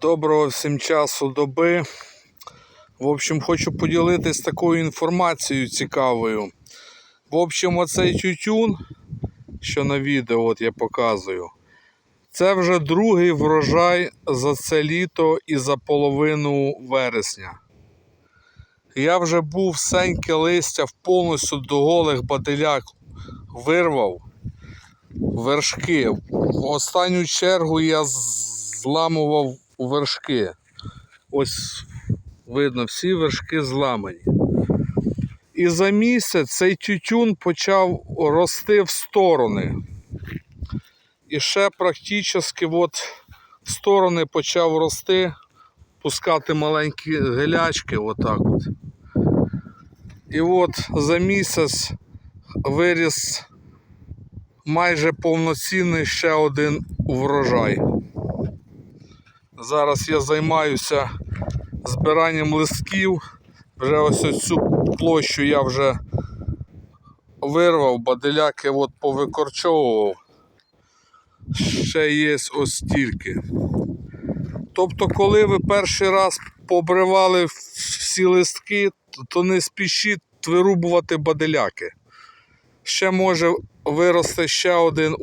Доброго всім часу доби. В общем, хочу поділитись такою інформацією цікавою. В общем, оцей тютюн, що на відео от я показую, це вже другий врожай за це літо і за половину вересня. Я вже був сеньке листя повністю до голих бадиляк вирвав вершки. В останню чергу я зламував вершки. Ось видно, всі вершки зламані. І за місяць цей тютюн почав рости в сторони. І ще практично от в сторони почав рости, пускати маленькі гелячки, отак от. І от за місяць виріс майже повноцінний ще один врожай. Зараз я займаюся збиранням листків. Вже ось цю площу я вже вирвав, баделяки от повикорчовував. Ще є ось стільки. Тобто, коли ви перший раз побривали всі листки, то не спішіть вирубувати баделяки. Ще може вирости ще один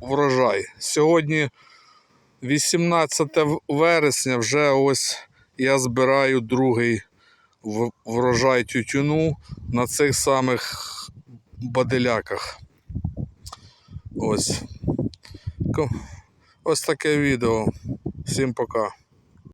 врожай. Сьогодні 18 вересня, вже ось я збираю другий врожай тютюну на цих самих баделяках. Ось. Ось таке відео. Всім пока.